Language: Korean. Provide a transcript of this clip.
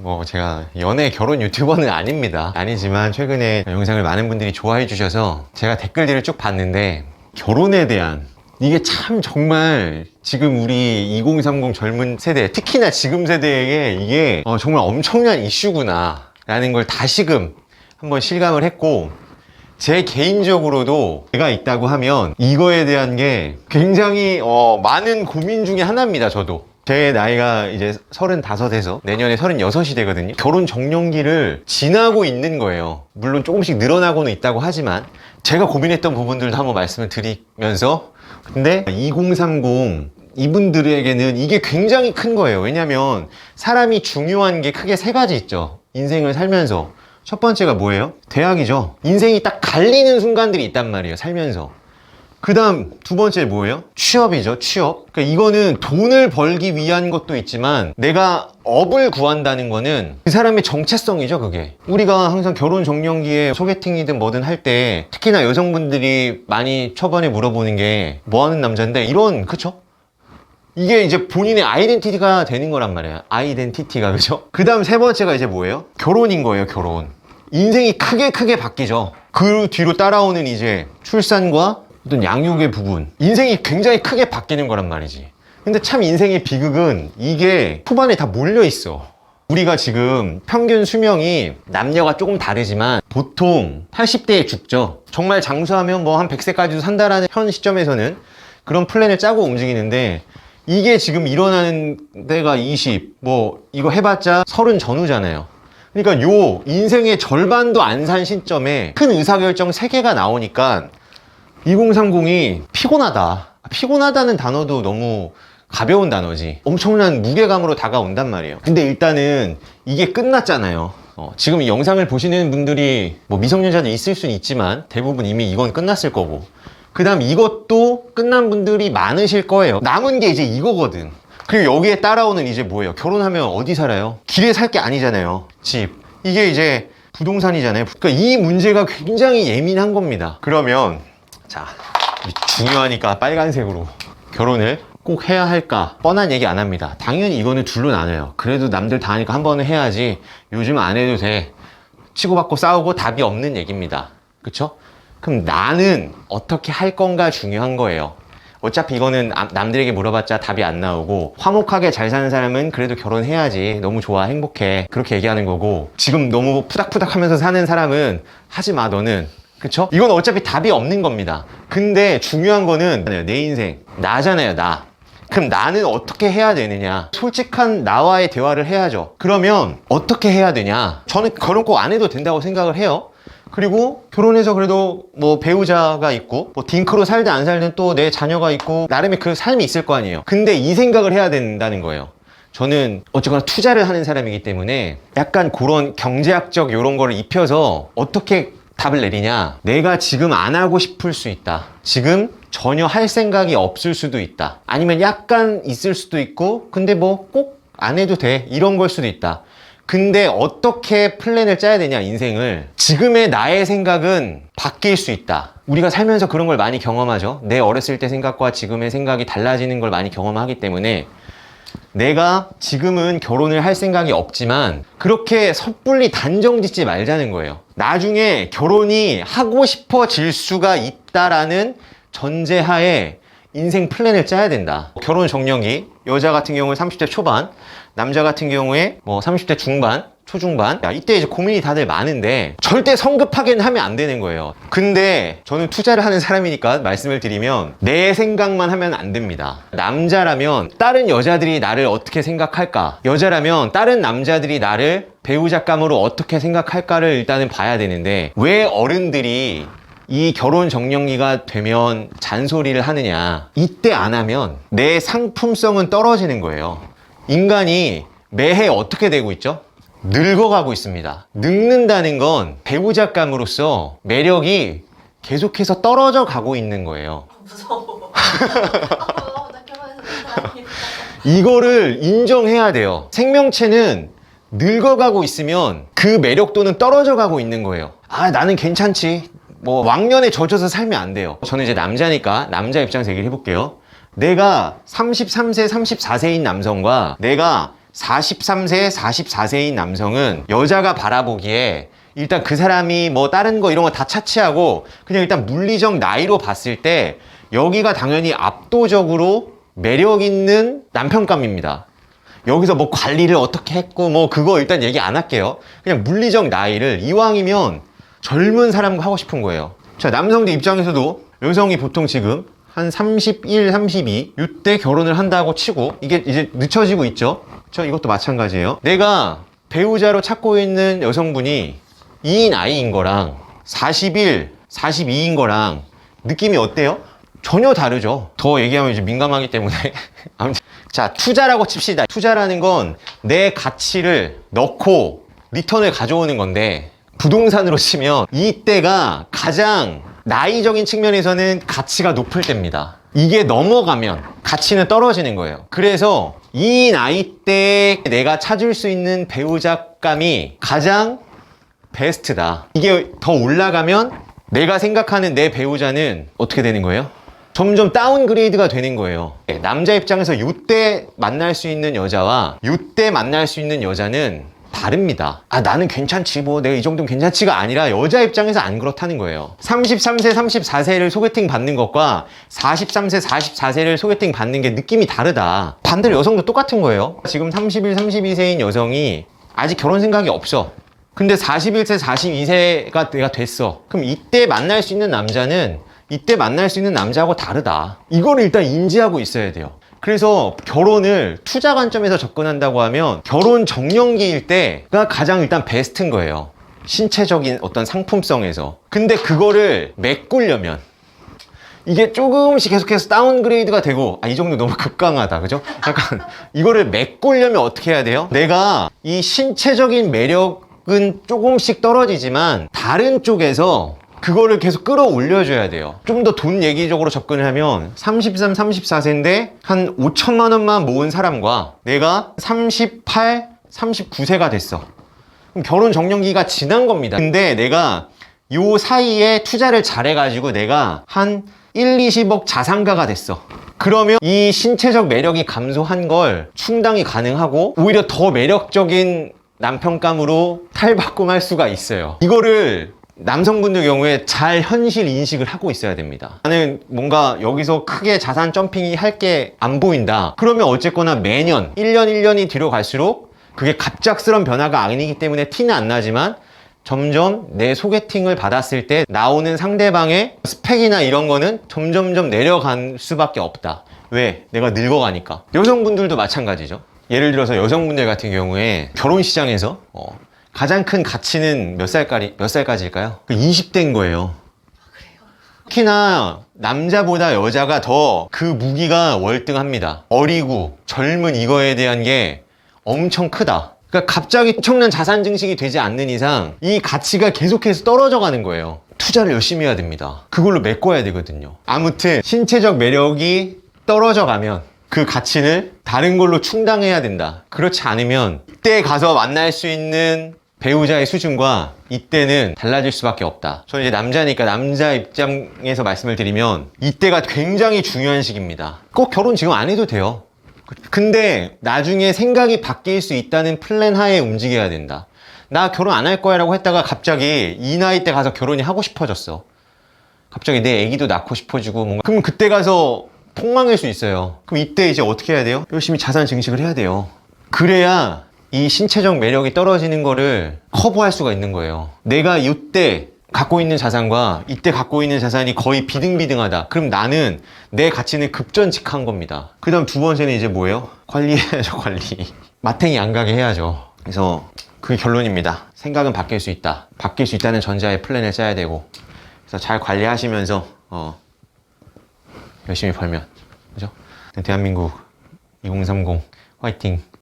뭐 제가 연애 결혼 유튜버는 아닙니다. 아니지만 최근에 영상을 많은 분들이 좋아해 주셔서 제가 댓글들을 쭉 봤는데 결혼에 대한 이게 참 정말 지금 우리 2030 젊은 세대 특히나 지금 세대에게 이게 어, 정말 엄청난 이슈구나 라는 걸 다시금 한번 실감을 했고 제 개인적으로도 제가 있다고 하면 이거에 대한 게 굉장히 어, 많은 고민 중에 하나입니다 저도 제 나이가 이제 35에서 내년에 36이 되거든요 결혼 정년기를 지나고 있는 거예요 물론 조금씩 늘어나고는 있다고 하지만 제가 고민했던 부분들도 한번 말씀을 드리면서 근데 2030 이분들에게는 이게 굉장히 큰 거예요 왜냐면 사람이 중요한 게 크게 세 가지 있죠 인생을 살면서 첫 번째가 뭐예요? 대학이죠. 인생이 딱 갈리는 순간들이 있단 말이에요. 살면서. 그 다음 두 번째 뭐예요? 취업이죠. 취업. 그러니까 이거는 돈을 벌기 위한 것도 있지만 내가 업을 구한다는 거는 그 사람의 정체성이죠. 그게. 우리가 항상 결혼 정년기에 소개팅이든 뭐든 할 때 특히나 여성분들이 많이 초반에 물어보는 게 뭐 하는 남자인데 이런 그쵸? 이게 이제 본인의 아이덴티티가 되는 거란 말이에요. 아이덴티티가 그죠? 그 다음 세 번째가 이제 뭐예요? 결혼인 거예요, 결혼. 인생이 크게 크게 바뀌죠. 그 뒤로 따라오는 이제 출산과 어떤 양육의 부분. 인생이 굉장히 크게 바뀌는 거란 말이지. 근데 참 인생의 비극은 이게 초반에 다 몰려 있어. 우리가 지금 평균 수명이 남녀가 조금 다르지만 보통 80대에 죽죠. 정말 장수하면 뭐 한 100세까지도 산다라는 현 시점에서는 그런 플랜을 짜고 움직이는데 이게 지금 일어나는 데가 20, 뭐 이거 해봤자 30 전후잖아요. 그러니까 요 인생의 절반도 안 산 시점에 큰 의사결정 3개가 나오니까 2030이 피곤하다. 피곤하다는 단어도 너무 가벼운 단어지. 엄청난 무게감으로 다가온단 말이에요. 근데 일단은 이게 끝났잖아요. 어, 지금 이 영상을 보시는 분들이 뭐 미성년자도 있을 수는 있지만 대부분 이미 이건 끝났을 거고. 그 다음 이것도 끝난 분들이 많으실 거예요. 남은 게 이제 이거거든. 그리고 여기에 따라오는 이제 뭐예요? 결혼하면 어디 살아요? 길에 살 게 아니잖아요. 집. 이게 이제 부동산이잖아요. 그러니까 이 문제가 굉장히 예민한 겁니다. 그러면 자 중요하니까 빨간색으로 결혼을 꼭 해야 할까? 뻔한 얘기 안 합니다. 당연히 이거는 둘로 나눠요. 그래도 남들 다 하니까 한 번은 해야지. 요즘 안 해도 돼. 치고받고 싸우고 답이 없는 얘기입니다. 그쵸? 그럼 나는 어떻게 할 건가 중요한 거예요. 어차피 이거는 남- 남들에게 물어봤자 답이 안 나오고 화목하게 잘 사는 사람은 그래도 결혼해야지 너무 좋아 행복해 그렇게 얘기하는 거고 지금 너무 푸닥푸닥 하면서 사는 사람은 하지 마 너는 그쵸? 이건 어차피 답이 없는 겁니다. 근데 중요한 거는 내 인생. 나잖아요 나. 그럼 나는 어떻게 해야 되느냐? 솔직한 나와의 대화를 해야죠. 그러면 어떻게 해야 되냐? 저는 결혼 꼭 안 해도 된다고 생각을 해요. 그리고 결혼해서 그래도 뭐 배우자가 있고 뭐 딩크로 살든 안 살든 또 내 자녀가 있고 나름의 그 삶이 있을 거 아니에요. 근데 이 생각을 해야 된다는 거예요. 저는 어쨌거나 투자를 하는 사람이기 때문에 약간 그런 경제학적 이런 거를 입혀서 어떻게 답을 내리냐? 내가 지금 안 하고 싶을 수 있다. 지금 전혀 할 생각이 없을 수도 있다. 아니면 약간 있을 수도 있고 근데 뭐 꼭 안 해도 돼. 이런 걸 수도 있다. 근데 어떻게 플랜을 짜야 되냐 인생을? 지금의 나의 생각은 바뀔 수 있다. 우리가 살면서 그런 걸 많이 경험하죠. 내 어렸을 때 생각과 지금의 생각이 달라지는 걸 많이 경험하기 때문에 내가 지금은 결혼을 할 생각이 없지만 그렇게 섣불리 단정 짓지 말자는 거예요 나중에 결혼이 하고 싶어질 수가 있다라는 전제하에 인생 플랜을 짜야 된다. 결혼 정년기, 여자 같은 경우에 30대 초반, 남자 같은 경우에 뭐 30대 중반, 초중반. 야, 이때 이제 고민이 다들 많은데 절대 성급하게는 하면 안 되는 거예요. 근데 저는 투자를 하는 사람이니까 말씀을 드리면 내 생각만 하면 안 됩니다. 남자라면 다른 여자들이 나를 어떻게 생각할까? 여자라면 다른 남자들이 나를 배우자감으로 어떻게 생각할까를 일단은 봐야 되는데 왜 어른들이 이 결혼 정년기가 되면 잔소리를 하느냐. 이때 안 하면 내 상품성은 떨어지는 거예요. 인간이 매해 어떻게 되고 있죠? 늙어가고 있습니다. 늙는다는 건 배우자감으로서 매력이 계속해서 떨어져 가고 있는 거예요. 무서워. 이거를 인정해야 돼요. 생명체는 늙어가고 있으면 그 매력도는 떨어져 가고 있는 거예요. 아, 나는 괜찮지. 뭐, 왕년에 젖어서 살면 안 돼요. 저는 이제 남자니까 남자 입장에서 얘기를 해볼게요. 내가 33세, 34세인 남성과 내가 43세, 44세인 남성은 여자가 바라보기에 일단 그 사람이 뭐 다른 거 이런 거 다 차치하고 그냥 일단 물리적 나이로 봤을 때 여기가 당연히 압도적으로 매력 있는 남편감입니다. 여기서 뭐 관리를 어떻게 했고 뭐 그거 일단 얘기 안 할게요. 그냥 물리적 나이를 이왕이면 젊은 사람과 하고 싶은 거예요. 자, 남성들 입장에서도 여성이 보통 지금 한 31, 32 이때 결혼을 한다고 치고 이게 이제 늦춰지고 있죠. 저 이것도 마찬가지예요. 내가 배우자로 찾고 있는 여성분이 이 나이인 거랑 41, 42인 거랑 느낌이 어때요? 전혀 다르죠. 더 얘기하면 이제 민감하기 때문에. 아무튼 자, 투자라고 칩시다. 투자라는 건 내 가치를 넣고 리턴을 가져오는 건데 부동산으로 치면 이때가 가장 나이적인 측면에서는 가치가 높을 때입니다. 이게 넘어가면 가치는 떨어지는 거예요. 그래서 이 나이 때 내가 찾을 수 있는 배우자감이 가장 베스트다. 이게 더 올라가면 내가 생각하는 내 배우자는 어떻게 되는 거예요? 점점 다운그레이드가 되는 거예요. 네, 남자 입장에서 이때 만날 수 있는 여자와 이때 만날 수 있는 여자는 다릅니다. 아, 나는 괜찮지. 뭐, 내가 이 정도는 괜찮지가 아니라 여자 입장에서 안 그렇다는 거예요. 33세, 34세를 소개팅 받는 것과 43세, 44세를 소개팅 받는 게 느낌이 다르다. 반대로 여성도 똑같은 거예요. 지금 31, 32세인 여성이 아직 결혼 생각이 없어. 근데 41세, 42세가 내가 됐어. 그럼 이때 만날 수 있는 남자는 이때 만날 수 있는 남자하고 다르다. 이거를 일단 인지하고 있어야 돼요. 그래서 결혼을 투자 관점에서 접근한다고 하면 결혼 정년기일 때가 가장 일단 베스트인 거예요. 신체적인 어떤 상품성에서. 근데 그거를 메꾸려면 이게 조금씩 계속해서 다운그레이드가 되고 아 이 정도 너무 극강하다 그죠? 약간 이거를 메꾸려면 어떻게 해야 돼요? 내가 이 신체적인 매력은 조금씩 떨어지지만 다른 쪽에서 그거를 계속 끌어올려줘야 돼요. 좀 더 돈 얘기적으로 접근을 하면 33, 34세인데 한 5천만 원만 모은 사람과 내가 38, 39세가 됐어. 그럼 결혼 정년기가 지난 겁니다. 근데 내가 요 사이에 투자를 잘해가지고 내가 한 1, 20억 자산가가 됐어. 그러면 이 신체적 매력이 감소한 걸 충당이 가능하고 오히려 더 매력적인 남편감으로 탈바꿈할 수가 있어요. 이거를 남성분들 경우에 잘 현실 인식을 하고 있어야 됩니다. 나는 뭔가 여기서 크게 자산 점핑이 할 게 안 보인다. 그러면 어쨌거나 매년 1년 1년이 뒤로 갈수록 그게 갑작스런 변화가 아니기 때문에 티는 안 나지만 점점 내 소개팅을 받았을 때 나오는 상대방의 스펙이나 이런 거는 점점점 내려갈 수밖에 없다. 왜? 내가 늙어가니까. 여성분들도 마찬가지죠. 예를 들어서 여성분들 같은 경우에 결혼 시장에서 어, 가장 큰 가치는 몇 살까지, 몇 살까지일까요? 그 20대인 거예요. 특히나 남자보다 여자가 더 그 무기가 월등합니다. 어리고 젊은 이거에 대한 게 엄청 크다. 그러니까 갑자기 엄청난 자산 증식이 되지 않는 이상 이 가치가 계속해서 떨어져 가는 거예요. 투자를 열심히 해야 됩니다. 그걸로 메꿔야 되거든요. 아무튼 신체적 매력이 떨어져 가면 그 가치를 다른 걸로 충당해야 된다. 그렇지 않으면 이때 가서 만날 수 있는 배우자의 수준과 이때는 달라질 수밖에 없다. 저는 이제 남자니까 남자 입장에서 말씀을 드리면 이때가 굉장히 중요한 시기입니다. 꼭 결혼 지금 안 해도 돼요. 근데 나중에 생각이 바뀔 수 있다는 플랜 하에 움직여야 된다. 나 결혼 안 할 거야 라고 했다가 갑자기 이 나이 때 가서 결혼이 하고 싶어졌어. 갑자기 내 애기도 낳고 싶어지고 뭔가. 그럼 그때 가서 폭망할 수 있어요. 그럼 이때 이제 어떻게 해야 돼요? 열심히 자산 증식을 해야 돼요. 그래야 이 신체적 매력이 떨어지는 거를 커버할 수가 있는 거예요. 내가 이때 갖고 있는 자산과 이때 갖고 있는 자산이 거의 비등비등하다. 그럼 나는 내 가치는 급전직한 겁니다. 그 다음 두 번째는 이제 뭐예요? 관리해야죠, 관리. 마탱이 안 가게 해야죠. 그래서 그게 결론입니다. 생각은 바뀔 수 있다. 바뀔 수 있다는 전자의 플랜을 짜야 되고. 그래서 잘 관리하시면서, 어, 열심히 벌면. 그죠? 대한민국 2030 화이팅.